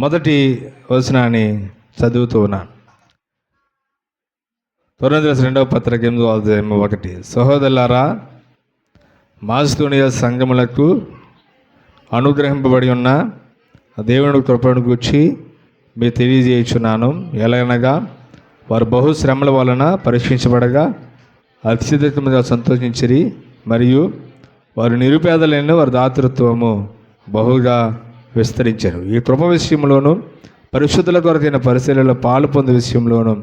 మొదటి వచనాన్ని చదువుతూ ఉన్నాను. త్వరంద్రస్ రెండవ పత్రిక ఎనిమిదో అధ్యాయం ఒకటి. సహోదరులారా మాస్తోనియ సంఘములకు అనుగ్రహింపబడి ఉన్న దేవుని కృపను గుర్చి మీరు తెలియజేయుచున్నాను. ఎలాగనగా వారు బహు శ్రమల వలన పరీక్షించబడగా అత్యధికముగా సంతోషించిరి మరియు వారు నిరుపేదలైన వారి దాతృత్వము బహుగా విస్తరించారు. ఈ కృప విషయంలోనూ పరిశుద్ధుల కొరకైన పరిశీలనలో పాలు పొందే విషయంలోనూ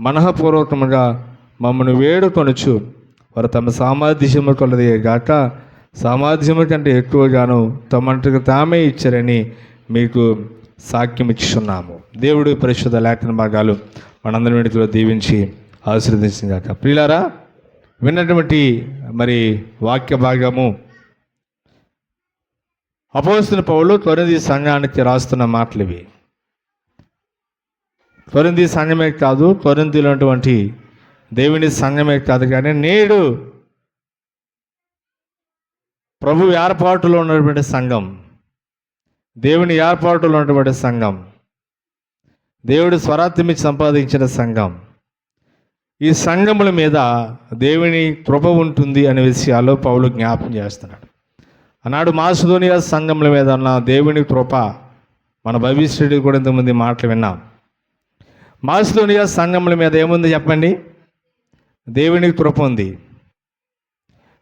మనఃపూర్వకముగా మమ్మల్ని వేడుకొనుచు వారు తమ సామర్థ్యము కొలది గాక సామర్థ్యము కంటే ఎక్కువగాను తమంతకు తామే ఇచ్చారని మీకు సాక్ష్యం ఇచ్చున్నాము దేవుడు పరిశుద్ధ లేఖన భాగాలు మనందరి వెనుకలో దీవించి ఆశీర్వదించిన గాక. ప్రియులారా విన్నటువంటి మరి వాక్య భాగము అపోస్తున్న పౌలు త్వరది సంఘానికి రాస్తున్న మాటలు ఇవి. కొరింది సంఘమే కాదు త్వరిందిలోటువంటి ఉన్నటువంటి దేవుని సంఘమే కాదు కానీ నేడు ప్రభు ఏర్పాటులో ఉన్నటువంటి సంఘం దేవుని ఏర్పాటులో ఉన్నటువంటి సంఘం దేవుడి స్వరాత్మి సంపాదించిన సంఘం. ఈ సంఘముల మీద దేవుని కృప ఉంటుంది అనే విషయాలు పౌలు జ్ఞాపం చేస్తున్నాడు. ఆనాడు మాసుధోనియా సంఘముల మీద ఉన్న దేవుని కృప మన భవిష్యత్తు కూడా ఇంతమంది మాటలు విన్నాం. మాసుధోనియా సంఘముల మీద ఏముంది చెప్పండి? దేవుని కృప ఉంది.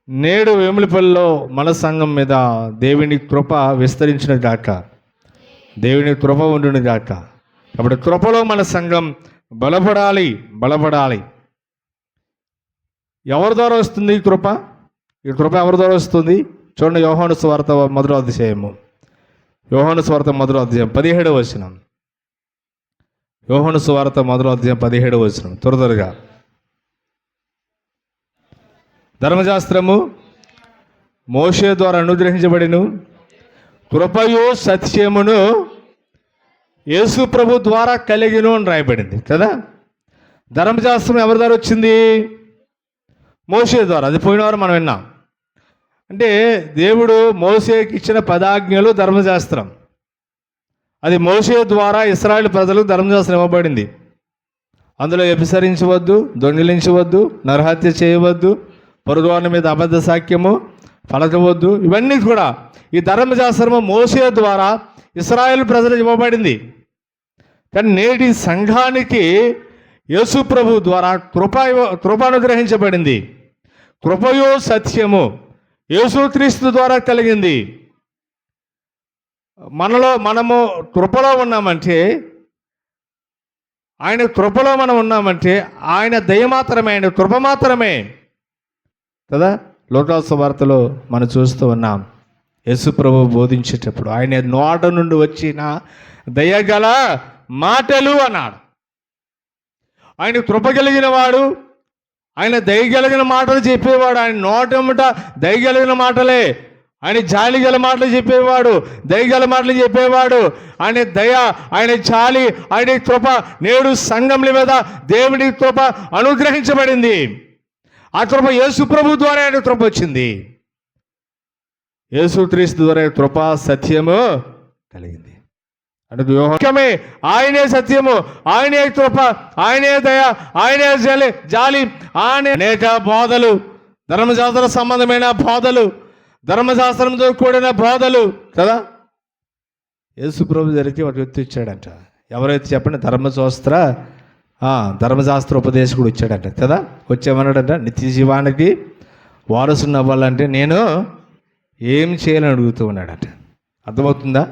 నేడు వేములపల్లిలో మన సంఘం మీద దేవుని కృప విస్తరించిన గాక దేవుని కృప ఉండును గాక కాబట్టి కృపలో మన సంఘం బలపడాలి బలపడాలి. ఎవరి ద్వారా వస్తుంది ఈ కృప? ఈ కృప ఎవరి ద్వారా వస్తుంది? చూడండి యోహాను స్వార్థ మొదటి అధ్యాయము. యోహాను స్వార్థ మొదటి అధ్యాయం పదిహేడవ వచనం. యోహాను సువార్త మొదటి అధ్యాయం పదిహేడు వచనం. త్వర త్వరగా. ధర్మశాస్త్రము మోషే ద్వారా అనుగ్రహించబడిను. కృపయు సత్యమును యేసు ప్రభు ద్వారా కలిగిను అని రాయబడింది. కదా? ధర్మశాస్త్రం ఎవరి ద్వారా వచ్చింది? మోషే ద్వారా. అది పోయిన వారు మనం విన్నాం. అంటే దేవుడు మోసేకి ఇచ్చిన పదాజ్ఞలు ధర్మశాస్త్రం. అది మోసే ద్వారా ఇస్రాయేల్ ప్రజలకు ధర్మశాస్త్రం ఇవ్వబడింది. అందులో వ్యభిసరించవద్దు దొంగిలించవద్దు నరహత్య చేయవద్దు పొరుగువాని మీద అబద్ధ సాక్యము పలకవద్దు. ఇవన్నీ కూడా ఈ ధర్మశాస్త్రము మోసే ద్వారా ఇస్రాయేల్ ప్రజలకు ఇవ్వబడింది. కానీ నేటి సంఘానికి యేసు ప్రభు ద్వారా కృప కృప అనుగ్రహించబడింది. కృపయో సత్యము. యేసుక్రీస్తు ద్వారా కలిగింది. మనలో మనము కృపలో ఉన్నామంటే ఆయన కృపలో మనం ఉన్నామంటే ఆయన దయ మాత్రమే ఆయన కృప మాత్రమే. కదా? లోకాసు వార్తలో మనం చూస్తూ ఉన్నాం. యేసు ప్రభు బోధించేటప్పుడు ఆయన నోట నుండి వచ్చిన దయగల మాటలు అన్నాడు. ఆయన కృప కలిగిన వాడు ఆయన దయగలిగిన మాటలు చెప్పేవాడు. ఆయన నోటముట దయగలిగిన మాటలే. ఆయన జాలి గల మాటలు చెప్పేవాడు. దయగల మాటలు చెప్పేవాడు. ఆయన దయ ఆయన చాలి ఆయన కృప నేడు సంఘంల మీద దేవుడి కృప అనుగ్రహించబడింది. ఆ కృప యేసు ప్రభు ద్వారా ఆయన కృప వచ్చింది. యేసుక్రీస్తు ద్వారా కృప సత్యము కలిగింది. అంటే వ్యూహమే ఆయనే సత్యము ఆయనే కృప ఆయనే దయ ఆయనే జలి జాలి ఆయనే అనేక బోధలు ధర్మశాస్త్ర సంబంధమైన బోధలు ధర్మశాస్త్రంతో కూడిన బోధలు కదా? యేసు ప్రభు జరిగితే ఒక వ్యక్తి ఇచ్చాడంట ఎవరైతే చెప్పండి ధర్మశాస్త్ర ధర్మశాస్త్ర ఉపదేశకుడు ఇచ్చాడంట కదా? వచ్చేమన్నాడంట నిత్య జీవానికి వారసుని అవ్వాలంటే నేను ఏం చేయాలని అడుగుతూ ఉన్నాడట. అర్థమవుతుందా?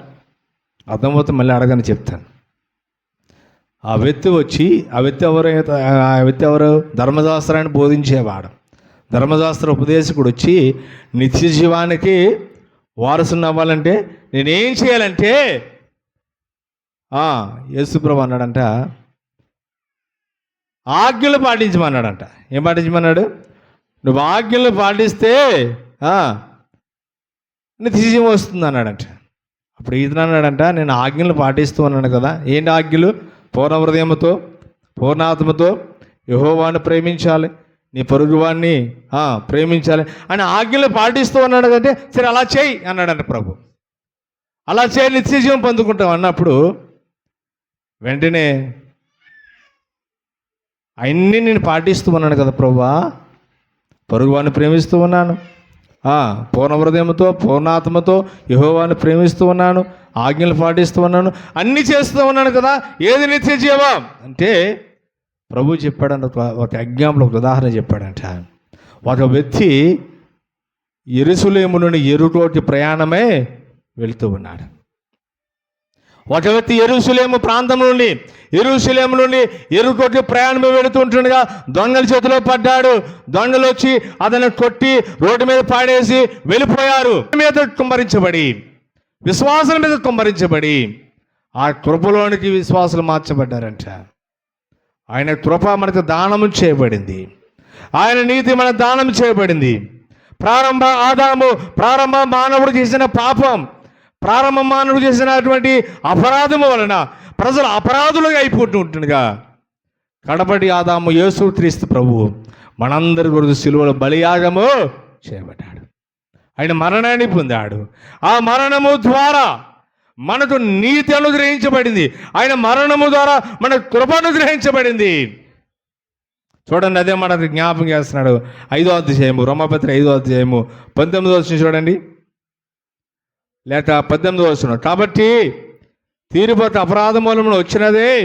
అర్థమవుతుంది మళ్ళీ అడగని చెప్తాను. ఆ వ్యక్తి వచ్చి ఆ వ్యక్తి ఎవరు ఆ వ్యక్తి ఎవరు? ధర్మశాస్త్రాన్ని బోధించేవాడు. ధర్మశాస్త్ర ఉపదేశకుడు వచ్చి నిత్య జీవానికి వారసుని అవ్వాలంటే నేనేం చేయాలంటే? యేసుప్రభు అన్నాడంట ఆజ్ఞలు పాటించమన్నాడంట. ఏం పాటించమన్నాడు? నువ్వు ఆజ్ఞలు పాటిస్తే నిత్య జీవం వస్తుంది అన్నాడంట అప్పుడు ఈతను అన్నాడంట నేను ఆజ్ఞలు పాటిస్తూ ఉన్నాను కదా. ఏంటి ఆజ్ఞలు? పూర్ణ హృదయంతో పూర్ణాత్మతో యహోవాన్ని ప్రేమించాలి. నీ పొరుగువాన్ని ప్రేమించాలి. అని ఆజ్ఞలు పాటిస్తూ ఉన్నాడు అంటే సరే అలా చేయి అన్నాడంట ప్రభు. అలా చేయి నిత్యజీవం పొందుకుంటాం అన్నప్పుడు వెంటనే అన్నీ నేను పాటిస్తూ ఉన్నాను కదా ప్రభు పొరుగువాన్ని ప్రేమిస్తూ ఉన్నాను. పూర్ణ హృదయంతో పూర్ణాత్మతో యహోవాన్ని ప్రేమిస్తూ ఉన్నాను ఆజ్ఞలు పాటిస్తూ ఉన్నాను అన్నీ చేస్తూ ఉన్నాను కదా ఏది నిత్య జీవం? అంటే ప్రభు చెప్పాడంట ఒక- ఒక ఒక ఉదాహరణ చెప్పాడంట. ఒక వ్యక్తి ఎరుసులేము నుండి ఎరుటోటి ప్రయాణమే వెళుతూ ఉన్నాడు. ఒక వ్యక్తి ఎరుసలేము ప్రాంతం నుండి ఎరుసలేము నుండి ఎరుకొట్టి ప్రయాణం వెళుతుంటుండగా దొంగల చేతిలో పడ్డాడు. దొంగలు వచ్చి అతన్ని కొట్టి రోడ్డు మీద పాడేసి వెళ్ళిపోయారు. మీద కుమ్మరించబడి విశ్వాసం మీద కుమ్మరించబడి ఆ కృపలోనికి విశ్వాసులు మార్చబడ్డారంట. ఆయన కృప మనకు దానము చేయబడింది. ఆయన నీతి మన దానం చేయబడింది. ప్రారంభ ఆదాము ప్రారంభ మానవుడు చేసిన పాపం ప్రారంభ మానవుడు చేసినటువంటి అపరాధము వలన ప్రజలు అపరాధులుగా అయిపోతుంటుండగా కడపటి ఆదాము యేసు క్రీస్తు ప్రభువు మనందరి కొరకు సిలువలో బలియాగము చేయబడ్డాడు. ఆయన మరణాన్ని పొందాడు. ఆ మరణము ద్వారా మనకు నీతి అనుగ్రహించబడింది. ఆయన మరణము ద్వారా మన కృప అనుగ్రహించబడింది. చూడండి అదే మనకు జ్ఞాపకం చేస్తున్నాడు. ఐదో అధ్యాయము రోమపత్రి ఐదో అధ్యాయము పంతొమ్మిదో వచ్చిన చూడండి. లేక పద్దెనిమిది వచ్చిన కాబట్టి తీరిపోతే అపరాధ మూలమున వచ్చినదే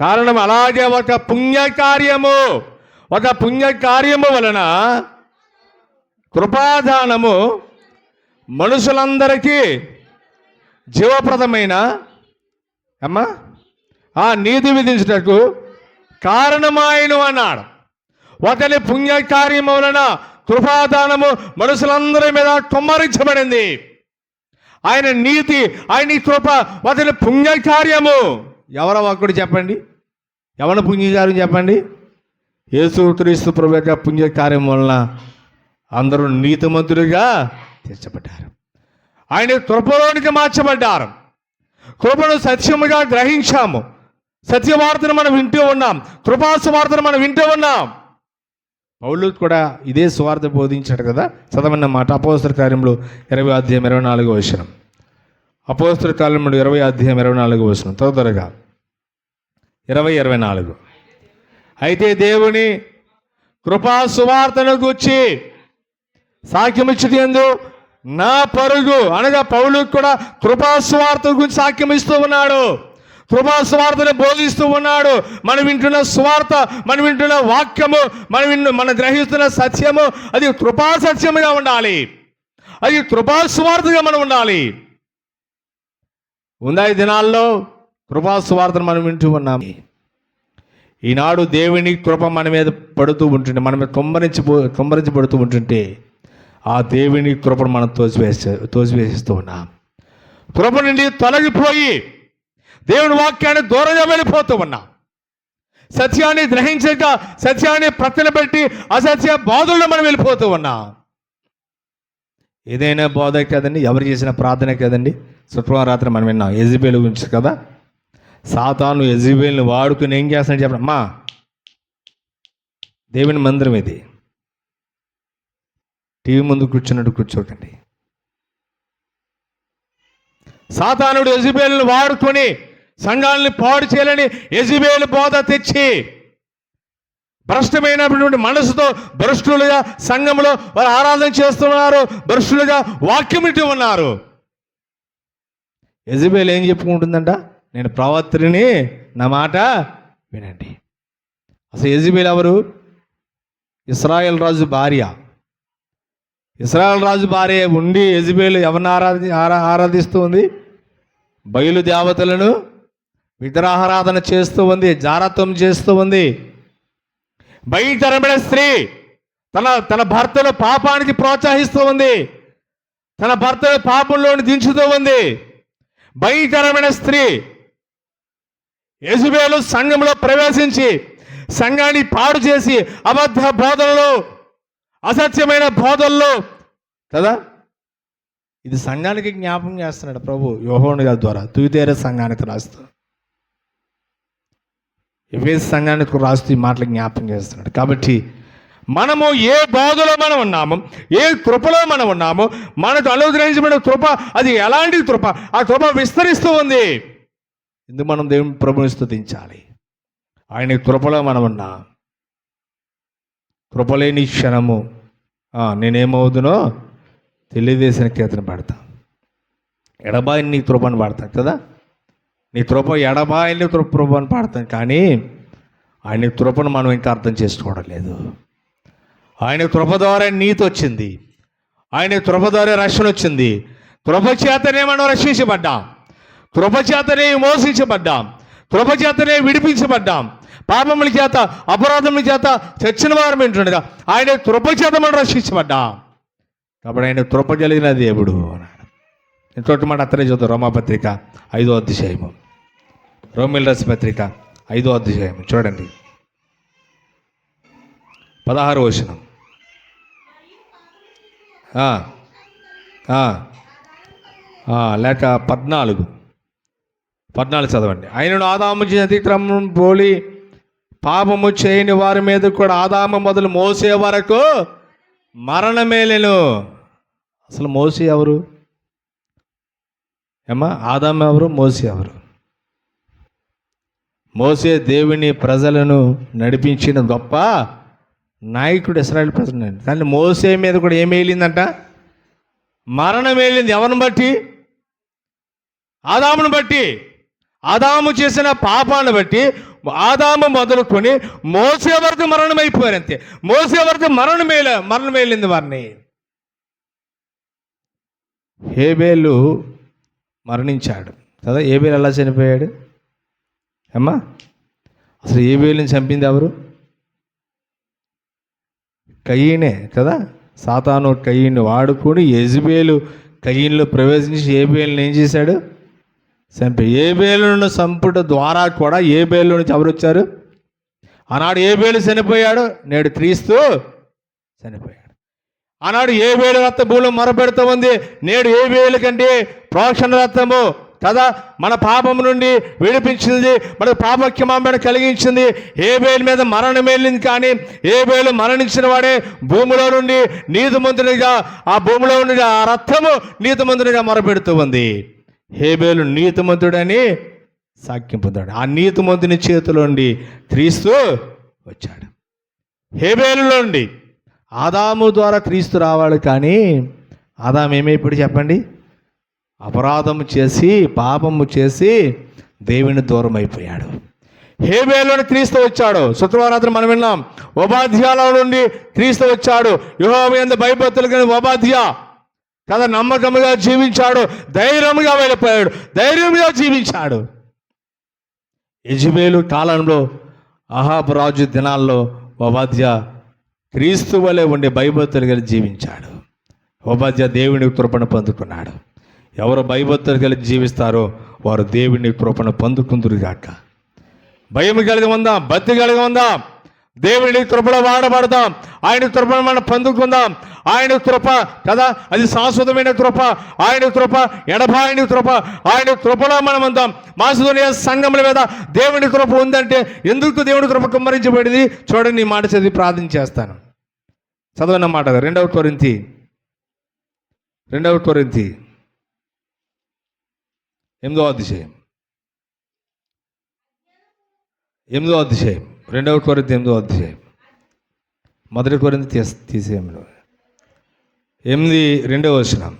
కారణం అలాగే ఒక పుణ్యకార్యము. ఒక పుణ్యకార్యము వలన కృపాదానము మనుషులందరికీ జీవప్రదమైన అమ్మా ఆ నీతి విధించుటకు కారణమాయను అన్నాడు ఒకరి పుణ్యకార్యము వలన కృపాదానము మనుషులందరి మీద కుమ్మరించబడింది ఆయన నీతి ఆయన ఈ కృప ఒకరి పుణ్యకార్యము. ఎవరో ఒక్కడు చెప్పండి. ఎవరి పుణ్యకార్యం చెప్పండి? యేసు క్రీస్తు ప్రభు యొక్క పుణ్యకార్యం వలన అందరూ నీతిమంతులుగా తీర్చబడ్డారు. ఆయన కృపలోనికి మార్చబడ్డారు. కృపను సత్యముగా గ్రహించాము. సత్యవార్తను మనం వింటూ ఉన్నాం. కృపా సువార్తను మనం వింటూ ఉన్నాం. పౌలు కూడా ఇదే స్వార్థ బోధించాడు కదా? చదవన్న మాట అపోస్తల కార్యంలో ఇరవై అధ్యాయం ఇరవై నాలుగో వచనం. అపోస్తల కార్యంలో ఇరవై అధ్యాయం ఇరవై నాలుగో వచనం. త్వర త్వరగా. ఇరవై ఇరవై నాలుగు. అయితే దేవుని కృపా సువార్తను గుచ్చి సాక్ష్యమిచ్చుటి ఎందు నా పరుగు అనగా పౌలు కూడా కృపా సువార్త గురించి సాక్ష్యం ఇస్తూ ఉన్నాడు. కృపా స్వార్థను బోధిస్తూ ఉన్నాడు. మనం వింటున్న స్వార్థ మనం వింటున్న వాక్యము మనం విన్న మనం గ్రహిస్తున్న సత్యము అది కృపా సత్యముగా ఉండాలి. అది కృపా స్వార్థగా మనం ఉండాలి. ఉందా ఈ దినాల్లో? కృపా స్వార్థను మనం వింటూ ఉన్నాం. ఈనాడు దేవుని కృప మన మీద పడుతూ ఉంటుంటే మన మీద కొమ్మరించి పడుతూ ఉంటుంటే ఆ దేవుని కృపను మనం తోసివేసే తోసివేసిస్తూ ఉన్నాం. కృప నుండి తొలగిపోయి దేవుని వాక్యాన్ని దూరంగా వెళ్ళిపోతూ ఉన్నాం. సత్యాన్ని గ్రహించక సత్యాన్ని ప్రతిన పెట్టి అసత్య బోధనలో మనం వెళ్ళిపోతూ ఉన్నాం. ఏదైనా బోధ కదండి ఎవరు చేసిన ప్రార్థన కదండి? శుక్రవారం రాత్రి మనం విన్నాం ఎజిబేల్ గురించి కదా? సాతాను ఎజిబేల్ని వాడుకుని ఏం చేస్తాడు చెప్పండి. అమ్మా దేవుని మందిరం ఇది. టీవీ ముందు కూర్చున్నట్టు కూర్చోకండి. సాతానుడు ఎజిబేల్ని వాడుకొని సంఘాలని పాడు చేయాలని యజుబేలు బోధ తెచ్చి భ్రష్టమైనటువంటి మనసుతో భ్రష్టులుగా సంఘంలో వారు ఆరాధన చేస్తున్నారు భ్రష్టులుగా వాక్యమిటి ఇటు ఉన్నారు. ఎజిబేల్ ఏం చెప్పుకుంటుందంట? నేను ప్రవర్తని నా మాట వినండి. అసలు ఎజిబేల్ ఎవరు? ఇస్రాయల్ రాజు భార్య. ఇస్రాయల్ రాజు భార్య ఉండి ఎజిబేలు ఎవరిని ఆరాధి ఆరా ఆరాధిస్తూ ఉంది? బయలు దేవతలను విగ్రహారాధన చేస్తూ ఉంది జారత్వం చేస్తూ ఉంది. బయటరమైన స్త్రీ తన తన భర్తను పాపానికి ప్రోత్సహిస్తూ ఉంది. తన భర్తను పాపంలోని దించుతూ ఉంది. భయంకరమైన స్త్రీ యజుబేలు సంఘంలో ప్రవేశించి సంఘాన్ని పాడు చేసి అబద్ధ బోధనలు అసత్యమైన బోధనలు కదా? ఇది సంఘానికి జ్ఞాపం చేస్తున్నాడు ప్రభు యోహోని గారి ద్వారా తుయితేర సంఘానికి రాస్తూ. ఎఫేస్ సంఘానికి రాస్తూ ఈ మాటలు జ్ఞాపం చేస్తున్నాడు. కాబట్టి మనము ఏ బాధలో మనం ఉన్నాము ఏ కృపలో మనం ఉన్నాము మనకు అనుగ్రహించబడిన కృప అది ఎలాంటి కృప? ఆ కృప విస్తరిస్తూ ఉంది. ఎందుకు మనం దేవుని ప్రభుని స్థుతించాలి ఆయన కృపలో మనం ఉన్నా. కృపలేని క్షణము నేనేమవుతునో నేనేమవుదునో తెలియదేసిన కీర్తన ఎడబాయి ఎడబాయిని నీ కృపను పాడతాను కదా? నీ కృప ఎడబాయిని కృప అని పాడతాను కానీ ఆయన కృపను మనం ఇంకా అర్థం చేసుకోవడం లేదు. ఆయన కృప ద్వారా నీతి వచ్చింది. ఆయన కృప ద్వారా రక్షణ వచ్చింది. కృప చేతనే మనం రక్షించబడ్డాం. కృప చేతనే మోసించబడ్డాం కృప చేతనే విడిపించబడ్డాం. పాపముల చేత అపరాధముల చేత చచ్చిన వారం ఏంటుండగా ఆయన కృప చేత మనం రక్షించబడ్డాం. కాబట్టి ఆయన కృప కలిగిన దేవుడు అన్నాడు ఇంకోటి మాట అత్తనే చూద్దాం రోమాపత్రిక ఐదో అధ్యాయము. రోమిల్ రస్ పత్రిక ఐదో అధ్యాయం చూడండి. పదహారు వచనం. లేక పద్నాలుగు. పద్నాలుగు చదవండి. ఆయనను ఆదాము అతిక్రమం పోలి పాపము చేయని వారి మీద కూడా ఆదాము మొదలు మోసే వరకు మరణమేలేను అసలు మోసి ఎవరు? ఏమ్మా? ఆదాము ఎవరు? మోసి ఎవరు? మోసే దేవుని ప్రజలను నడిపించిన గొప్ప నాయకుడు ఇస్రాయల్ ప్రజలు దాన్ని మోసే మీద కూడా ఏమేలిందంట వేయలిందంట మరణం వేయలింది ఎవరిని బట్టి? ఆదామును బట్టి. ఆదాము చేసిన పాపాన్ని బట్టి ఆదాము మొదలుకొని మోసే వరకు మరణం అయిపోయారు అంతే. మోసే వరకు మరణం వేయలే మరణం వేలింది వారిని. హేబేలు మరణించాడు. కదా ఏబేలు ఎలా చనిపోయాడు? అమ్మా అసలు ఏబేలుని చంపింది ఎవరు? కయ్యనే కదా? సాతాను కయ్యని వాడుకొని యజ్బేలు కయ్యంలో ప్రవేశించి ఏబేలుని ఏం చేశాడు? చంపి. ఏబేలును సంపుట ద్వారా కూడా ఏబేలు నుంచి ఎవరు వచ్చారు? ఆనాడు ఏబేలు చనిపోయాడు? నేడు క్రీస్తు చనిపోయాడు. ఆనాడు ఏబేలు రక్త భూమి మొరపెడుతూ ఉంది నేడు ఏబేలు కంటే ప్రోక్షణ రక్తము కదా మన పాపం నుండి విడిపించింది మన పాపక్షమాంబను కలిగించింది. ఏబేలు మీద మరణం వెళ్ళింది కానీ ఏబేలు మరణించిన వాడే భూమిలో నుండి నీతిమంతునిగా ఆ భూమిలో నుండి ఆ రక్తము నీతిమంతునిగా మొరపెడుతూ ఉంది. హేబేలు నీతిమంతుడని సాక్ష్యం పొందాడు. ఆ నీతిమంతుని చేతిలోండి క్రీస్తు వచ్చాడు. హేబేలులోండి ఆదాము ద్వారా క్రీస్తు రావాడు కానీ ఆదాం ఏమైపోయాడు చెప్పండి? అపరాధము చేసి పాపము చేసి దేవుని దూరం అయిపోయాడు హేబేలోని క్రీస్తు వచ్చాడు. శుక్రవారాత్రి మనం విన్నాం. ఉపాధ్యాయుల నుండి క్రీస్తు వచ్చాడు. యుహోమయంద భయభక్తులు కానీ ఉపాధ్య కదా నమ్మకముగా జీవించాడు. ధైర్యముగా వెళ్ళిపోయాడు. ధైర్యంగా జీవించాడు. యజబేలు కాలంలో అహాపురాజు దినాల్లో ఉపాధ్య క్రీస్తు వలె ఉండే భయభక్తులు కలిసి జీవించాడు. ఉపాధ్య దేవుని కృపణ పొందుకున్నాడు. ఎవరు భయభక్తులు కలిగి జీవిస్తారో వారు దేవుని కృపను పొందుకుందురుగాక. భయం కలిగి ఉందాం భక్తి కలిగి ఉందాం. దేవుని కృపలో వాడబడదాం. ఆయన కృపను మనం పొందుకుందాం. ఆయన కృప కదా అది శాశ్వతమైన కృప. ఆయన కృప ఎడబాయని కృప. ఆయన కృపలో మనం ఉందాం. మాసుధుని సంఘముల మీద దేవుని కృప ఉందంటే ఎందుకు దేవుని కృప కుమ్మరించబడింది? చూడండి ఈ మాట చదివి ప్రార్థన చేస్తాను. చదవన్న మాట రెండవ కొరింతి. రెండవ కొరింతి. ఎనిమిదో అధ్యాయం. ఎనిమిదో అధ్యాయం. రెండవ కొరింత ఎనిమిదో అధ్యాయం. మొదటి కొరింత తీస్ తీసేయంలో ఎనిమిది రెండవ వచనం.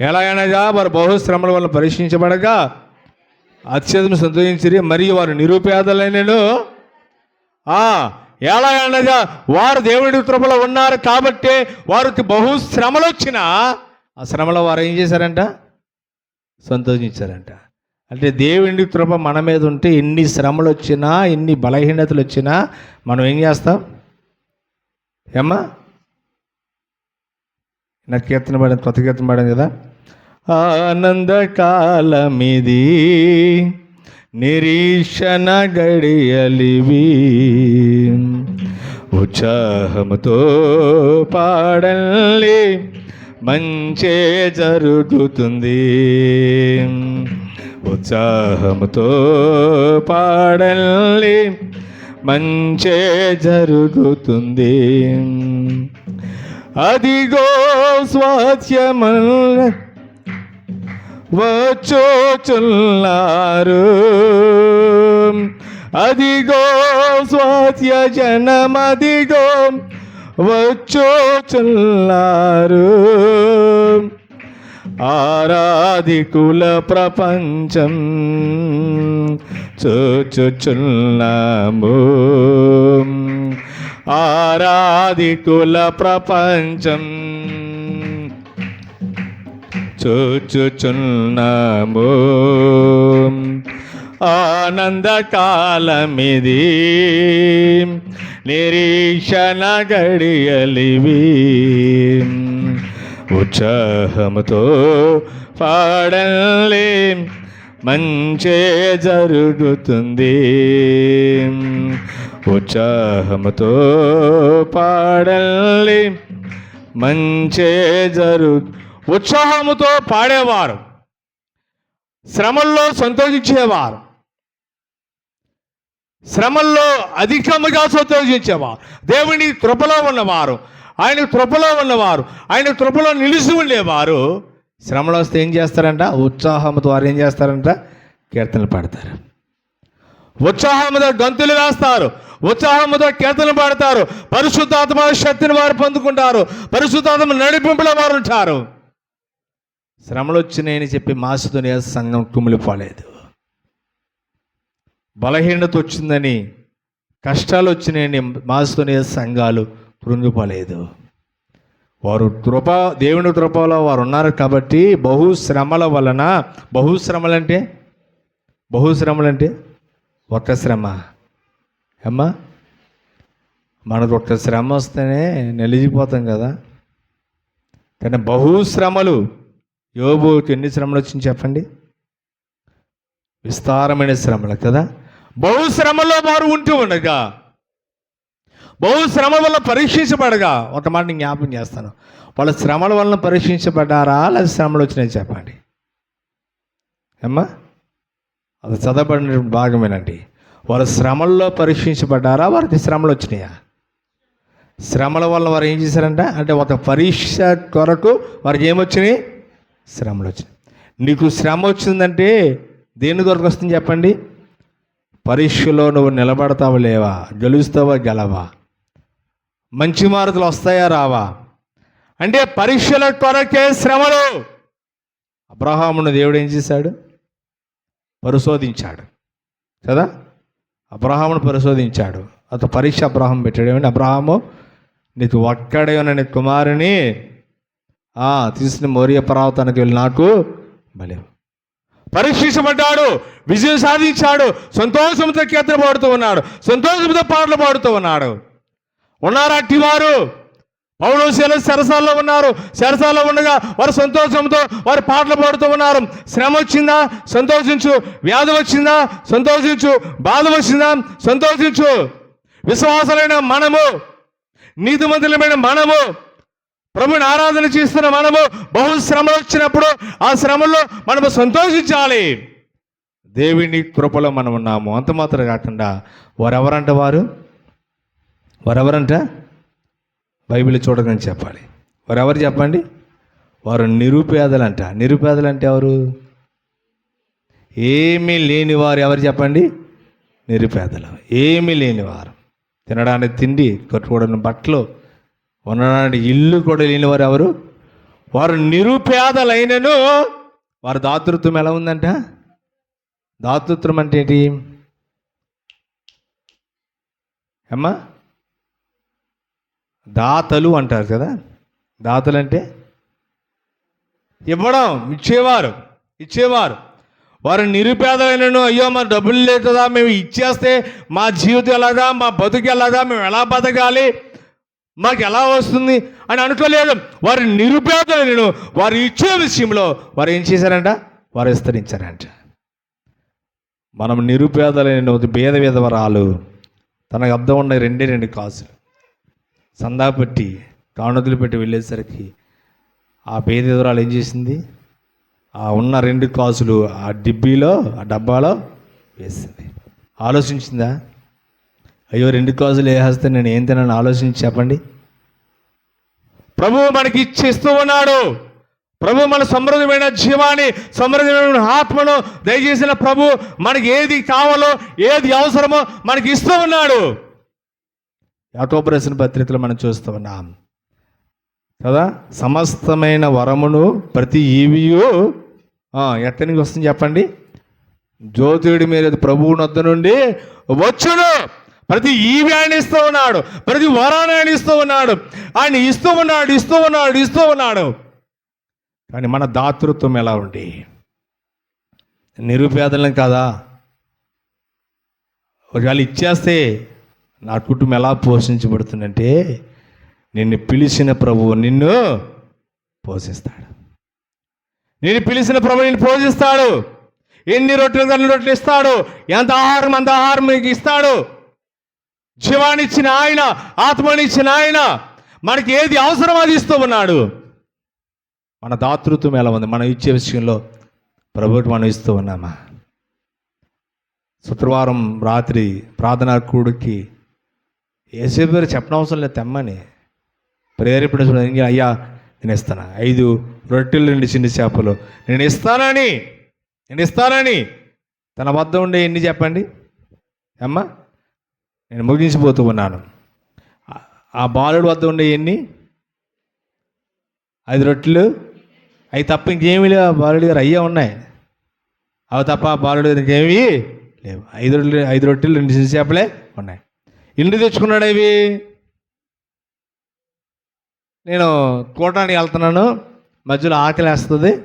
ఎలా అనగా వారు బహుశ్రమల వల్ల పరీక్షించబడగా అత్యధికం సంతోషించిరి మరియు వారు నిరుపేదలైనను. ఎలా అనగా వారు దేవుడి కృపలో ఉన్నారు కాబట్టి వారికి బహు శ్రమలు వచ్చినా ఆ శ్రమలో వారు ఏం చేశారంట? సంతోషించారంట. అంటే దేవుని కృప మన మీద ఉంటే ఎన్ని శ్రమలు వచ్చినా ఎన్ని బలహీనతలు వచ్చినా మనం ఏం చేస్తాం? ఏమ్మా? నా కీర్తన పడింది కొత్త కీర్తన పడింది కదా? ఆనందకాలమిది నిరీక్షణ గడియలివి. ఉత్సాహముతో పాడల్లి మంచే జరుగుతుంది. ఉత్సాహముతో పాడల్లి మంచే జరుగుతుంది. అదిగో స్వాస్థ్యమల్ల వచ్చోచున్నారు. అదిగో స్వాస్య జనమదిగో వచ్చోచున్నారు ఆరాధికుల ప్రపంచం చూచుచున్నాము ఆరాధికుల ప్రపంచం చూచుచున్నాము ఆనందకాలమిది. నిరీక్షణ గడియలివి ఉత్సాహముతో పాడలే మంచే జరుగుతుంది. ఉత్సాహముతో పాడలే మంచే జరు ఉత్సాహముతో పాడేవారు. శ్రమల్లో సంతోషించేవారు. శ్రమల్లో అధికముగా సంతోషించేవారు దేవుని కృపలో ఉన్నవారు. ఆయన కృపలో ఉన్నవారు. ఆయన కృపలో నిలిచి ఉండేవారు. శ్రమలు వస్తే ఏం చేస్తారంట? ఉత్సాహంతో వారు ఏం చేస్తారంట? కీర్తనలు పాడతారు. ఉత్సాహముతో గంతులు వేస్తారు. ఉత్సాహముతో కీర్తనలు పాడతారు. పరిశుద్ధాత్మ శక్తిని వారు పొందుకుంటారు. పరిశుద్ధాత్మ నడిపింపులో వారు ఉంటారు. శ్రమలు వచ్చినాయని చెప్పి మాసుతుని సంఘం కుమిలిపోలేదు. బలహీనత వచ్చిందని కష్టాలు వచ్చినాయని మాసుకునే సంఘాలు కృంగిపోలేదు వారు కృప దేవుని కృపలో వారు ఉన్నారు కాబట్టి బహుశ్రమల వలన బహుశ్రమలంటే బహుశ్రమలంటే ఒక్క శ్రమ. అమ్మా మనకు ఒక్క శ్రమ వస్తేనే నిలిచిపోతాం కదా. కానీ బహుశ్రమలు యోబుకి ఎన్ని శ్రమలు వచ్చింది చెప్పండి? విస్తారమైన శ్రమలు కదా. బహుశ్రమలో వారు ఉంటూ ఉండగా బహుశ్రమ వల్ల పరీక్షించబడగా. ఒక మాట జ్ఞాపం జ్ఞాపకం చేస్తాను. వాళ్ళ శ్రమల వలన పరీక్షించబడ్డారా? లేదా శ్రమలు వచ్చినాయి చెప్పండి. అమ్మా అది చదవబడిన భాగమేనండి. వారు శ్రమల్లో పరీక్షించబడ్డారా? వారికి శ్రమలు వచ్చినాయా? శ్రమల వల్ల వారు ఏం చేశారంట? అంటే ఒక పరీక్ష కొరకు వారికి ఏమొచ్చినాయి శ్రమలు వచ్చినాయి. నీకు శ్రమ వచ్చిందంటే దేని కొరకు వస్తుంది చెప్పండి? పరీక్షలో నువ్వు నిలబడతావా లేవా? గెలుస్తావా గెలవా? మంచి మార్కులు వస్తాయా రావా? అంటే పరీక్షల కొరకే శ్రమలు. అబ్రహామును దేవుడు ఏం చేశాడు? పరిశోధించాడు. కదా? అబ్రహామును పరిశోధించాడు. అత పరీక్ష అబ్రహం పెట్టాడు. ఏమంటే అబ్రహాము? నీకు ఒక్కడే ఉన్న నీ కుమారుని తీసుకుని మోరియ పర్వతానికి వెళ్ళి నాకు బలేవు పరీక్షించబడ్డాడు విజయం సాధించాడు సంతోషంతో కీర్తన పాడుతూ ఉన్నాడు సంతోషంతో పాటలు పాడుతూ ఉన్నాడు. ఉన్నారా అట్టివారు పౌరు శీల సరసాల్లో ఉన్నారు సరసాల్లో ఉండగా వారు సంతోషంతో వారు పాటలు పాడుతూ ఉన్నారు. శ్రమ వచ్చిందా? సంతోషించు. వ్యాధి వచ్చిందా? సంతోషించు. బాధ వచ్చిందా? సంతోషించు. విశ్వాసమైన మనము నీతిమంతులమైన మనము ప్రభుని ఆరాధన చేస్తున్న మనము బహు శ్రమలు వచ్చినప్పుడు ఆ శ్రమల్లో మనము సంతోషించాలి. దేవుని కృపలో మనం ఉన్నాము. అంత మాత్రం కాకుండా వారెవరంట వారు? వారెవరంట? బైబిల్ చూడకని చెప్పాలి. వారెవరు చెప్పండి? వారు నిరుపేదలంట. నిరుపేదలు అంటే ఎవరు? ఏమీ లేని వారు ఎవరు చెప్పండి? నిరుపేదలు. ఏమీ లేనివారు తినడానికి తిండి కట్టుకోవడానికి బట్టలు ఉండడానికి ఇల్లు కూడా లేనివారు ఎవరు? వారు నిరుపేదలైనను వారి దాతృత్వం ఎలా ఉందంట? దాతృత్వం అంటే ఏంటి? అమ్మా దాతలు అంటారు కదా? దాతలు అంటే ఇవ్వడం ఇచ్చేవారు ఇచ్చేవారు. వారు నిరుపేదలైనను అయ్యో మా డబ్బులు లేదు కదా మేము ఇచ్చేస్తే మా జీవితం ఎలాగా మా బతుకు ఎలాగా మేము ఎలా బతకాలి? మాకు ఎలా వస్తుంది అని అనుకోలేదు. వారి నిరుపేదలైనను వారు ఇచ్చే విషయంలో వారు ఏం చేశారంట? వారు విస్తరించారంట. మనం నిరుపేదలైన భేద విధవరాలు. తనకు అర్థం ఉన్న రెండే రెండు కాసులు. సందా పెట్టి కానుదలు పెట్టి వెళ్ళేసరికి ఆ పేద విధవరాలు ఏం చేసింది? ఆ ఉన్న రెండు కాసులు ఆ డిబ్బీలో ఆ డబ్బాలో వేసింది. ఆలోచించిందా? అయ్యో రెండు కాజులు వేసేస్తే నేను ఏం తినని ఆలోచించి చెప్పండి? ప్రభువు మనకి ఇచ్చిస్తూ ఉన్నాడు. ప్రభు మన సమృద్ధమైన జీవాన్ని సమృద్ధమైన ఆత్మను దయచేసిన ప్రభు మనకి ఏది కావాలో ఏది అవసరమో మనకి ఇస్తూ ఉన్నాడు. యాకోబు పత్రికలో మనం చూస్తూ ఉన్నాం. కదా సమస్తమైన వరమును ప్రతి ఈవియు ఆ, ఎక్కడి నుంచి వస్తుంది చెప్పండి? జ్యోతిడి మీద ప్రభువు నొద్ద నుండి వచ్చును. ప్రతి ఈవి ఆయన ఇస్తూ ఉన్నాడు ప్రతి వరాన్ని ఆయన ఇస్తూ ఉన్నాడు. ఆయన ఇస్తూ ఉన్నాడు ఇస్తూ ఉన్నాడు ఇస్తూ ఉన్నాడు. కానీ మన దాతృత్వం ఎలా ఉండి నిరుపేదలం కదా? ఒకవేళ ఇచ్చేస్తే నా కుటుంబం ఎలా పోషించబడుతుందంటే నిన్ను పిలిచిన ప్రభువు నిన్ను పోషిస్తాడు. నేను పిలిచిన ప్రభు నిన్ను పోషిస్తాడు. ఎన్ని రొట్టెలు అన్ని రొట్టెలు ఇస్తాడు. ఎంత ఆహారం అంత ఆహారం మీకు ఇస్తాడు. జీవానిచ్చిన ఆయన ఆత్మనిచ్చిన ఆయన మనకి ఏది అవసరం అది ఇస్తూ ఉన్నాడు. మన దాతృత్వం ఎలా ఉంది? మనం ఇచ్చే విషయంలో ప్రభుత్వం మనం ఇస్తూ ఉన్నామా? శుక్రవారం రాత్రి ప్రార్థనా కూడికి ఏసేపు గారు చెప్పనవసరం లేదు తెమ్మని. ప్రేరేపణ అయ్యా నేను ఇస్తాను. ఐదు రొట్టెలు రెండు చిన్న చేపలు. నేను ఇస్తానని నేను ఇస్తానని. తన వద్ద ఉండే ఎన్ని చెప్పండి? అమ్మా నేను ముగించిపోతూ ఉన్నాను. ఆ- బాలుడు వద్ద ఉండే ఎన్ని? ఐదు రొట్టెలు? అవి తప్ప ఇంకేమీ లేవు. ఆ బాలుడి గారు అయ్యే ఉన్నాయి. అవి తప్ప ఆ బాలుడి గారు ఇంకేమీ లేవు. ఐదు రొట్టెలు ఐదు రొట్టెలు రెండు చిన్న చేపలే ఉన్నాయి. ఇంటి తెచ్చుకున్నాడు అవి నేను కూటానికి వెళ్తున్నాను. మధ్యలో ఆకలి వేస్తుంది.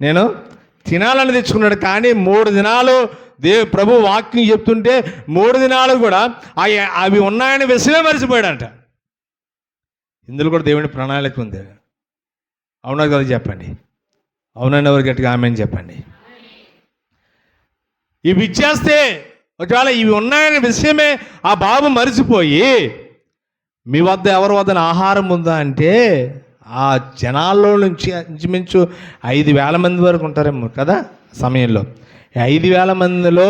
నేను తినాలని తెచ్చుకున్నాడు కానీ మూడు దినాలు దే ప్రభు వాక్యం చెప్తుంటే మూడు దినాలు కూడా అవి అవి ఉన్నాయని విషయమే మర్చిపోయాడంట. ఇందులో కూడా దేవుని ప్రణాళిక ఉంది. అవునా కదా చెప్పండి? అవునని ఎవరు గట్టిగా ఆమె చెప్పండి? ఇవి ఇచ్చేస్తే ఒకవేళ ఇవి ఉన్నాయనే విషయమే ఆ బాబు మరిచిపోయి మీ వద్ద ఎవరి వద్ద ఆహారం ఉందా అంటే ఆ జనాల్లో నుంచి ఇంచుమించు ఐదు వేల మంది వరకు ఉంటారేమో కదా సమయంలో. ఐదు వేల మందిలో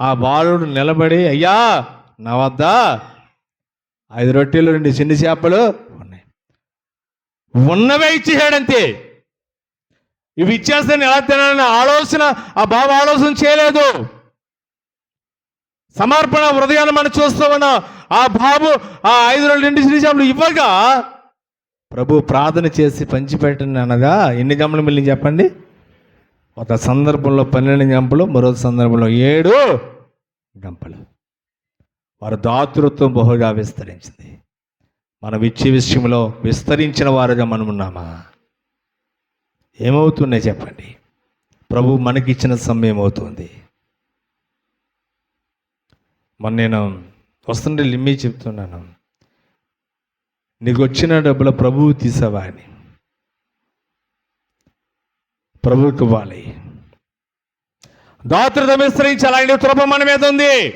ఆ బాలుడు నిలబడి అయ్యా నా వద్ద ఐదు రొట్టెలు రెండు చిన్న చేపలు ఉన్నాయి. ఉన్నవే ఇచ్చేసాడంతే ఇవి ఇచ్చేస్తే ఎలా తినాలని ఆలోచన ఆ బాబు ఆలోచన చేయలేదు. సమర్పణ హృదయాన్ని మనం చూస్తూ ఉన్నాం ఆ బాబు ఆ ఐదు రోజులు రెండు శ్రీజాములు ఇవ్వగా ప్రభు ప్రార్థన చేసి పంచిపెట్టండి అనగా ఎన్ని గమలు మిల్లి చెప్పండి? ఒక సందర్భంలో పన్నెండు గంపలు మరో సందర్భంలో ఏడు గంపలు. వారి దాతృత్వం బహుగా విస్తరించింది. మనం ఇచ్చే విషయంలో విస్తరించిన వారుగా మనం ఉన్నామా? ఏమవుతున్నాయి చెప్పండి. ప్రభు మనకిచ్చిన సమయం అవుతుంది. మొన్న నేను వస్తుంటే లిమ్మి చెప్తున్నాను. నీకు వచ్చిన డబ్బులు ప్రభువు తీసావా అని ప్రభువుకి ఇవ్వాలి. దాతృత విస్తరించాలి ఆయన కృప మన మీద ఉంది.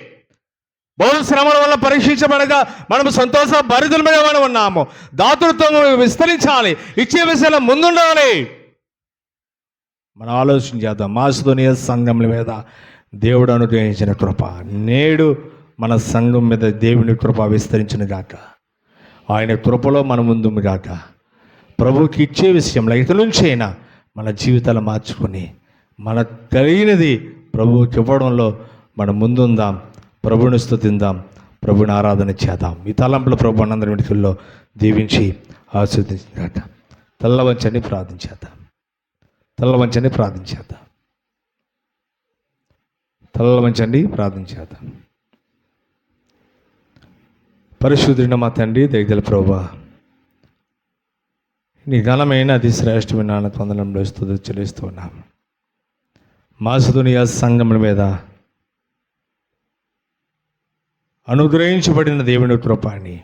బహు శ్రమల వల్ల పరీక్షించబడగా మనం సంతోష భరితుల మీద మనం ఉన్నాము. దాతృత్వం విస్తరించాలి. ఇచ్చే విషయంలో ముందుండాలి. మనం ఆలోచన చేద్దాం. మాసుధోనియ సంఘముల మీద దేవుడు అనుగ్రహించిన కృప. నేడు మన సంఘం మీద దేవుని కృప విస్తరించిన గాక. ఆయన కృపలో మన ముందు గాక. ప్రభుకి ఇచ్చే విషయంలో నుంచి అయినా మన జీవితాలు మార్చుకొని మన కలిగినది ప్రభువు ఇవ్వడంలో మనం ముందుందాం. ప్రభుని స్థుతిందాం ప్రభుని ఆరాధన చేద్దాం. ఈ తలంపుల ప్రభు మనందరి వెనుకల్లో దీవించి ఆస్వాదించాక తెల్లవంచని ప్రార్థించేద్దాం. తెల్లవంచని ప్రార్థించేద్దాం. తెల్లవంచండి ప్రార్థించేద్దాం. పరిశుద్ధుడిన మా తండ్రి దగ్గర ప్రభా నీ ఘనమైన అతి శ్రేష్టమైన నాన్న పొందడంలో స్థుతి చెల్లిస్తూ ఉన్నాం మాసుదునియా సంఘముల మీద అనుగ్రహించబడిన దేవుని కృపాన్ని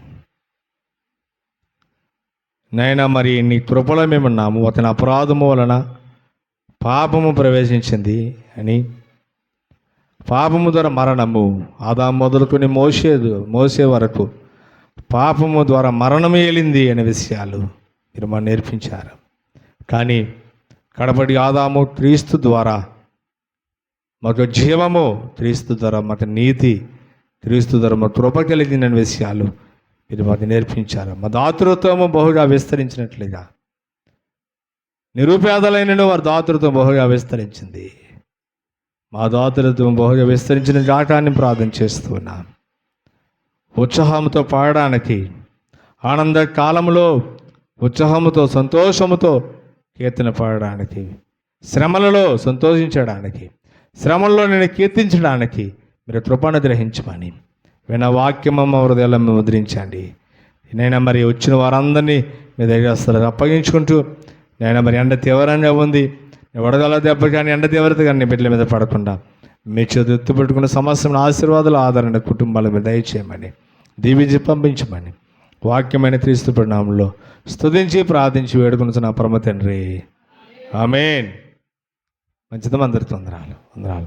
నైనా మరి నీ కృపలో మేము ఉన్నాము. అతని అపరాధము వలన పాపము ప్రవేశించింది అని పాపము ద్వారా మరణము. ఆదా మొదలుకొని మోసే మోసే వరకు పాపము ద్వారా మరణం ఏలింది అనే విషయాలు మీరు మాకు నేర్పించారు. కానీ కడపడి ఆదాము క్రీస్తు ద్వారా మాకు జీవము క్రీస్తు ద్వారా మాకు నీతి క్రీస్తు ధర్మ కృప కలిగిన విషయాలు మీరు మాకు నేర్పించారు. మా దాతృత్వము బహుగా విస్తరించినట్లుగా. నిరుపేదలైన వారి దాతృత్వం బహుగా విస్తరించింది. మా దాతృత్వం బహుగా విస్తరించిన జాటాన్ని ప్రార్థన చేస్తున్నాం ఉత్సాహంతో పాడడానికి ఆనంద కాలంలో ఉత్సాహముతో సంతోషముతో కీర్తన పాడడానికి శ్రమలలో సంతోషించడానికి శ్రమల్లో నేను కీర్తించడానికి మీరు కృపను గ్రహించమని. విన వాక్యము హృదయాల్లో ముద్రించండి. నేను మరి వచ్చిన వారందరినీ మీ దగ్గర అసలు అప్పగించుకుంటూ నేను మరి ఎండ తీవ్రంగా ఉంది. వడదల దెబ్బ కానీ ఎండ తీవ్రత కానీ బిడ్డల మీద పడకుండా మీ చేతి ఎత్తు పెట్టుకున్న సమస్యను ఆశీర్వాదాలు ఆదరణ కుటుంబాల మీద దయచేయమని దీవించి పంపించమని వాక్యమైన క్రీస్తు పరిణామంలో స్థుతించి ప్రార్థించి వేడుకున్న పరమ తండ్రి. ఆమెన్. మంచిదం అందరికి వందరాలు వందరాలు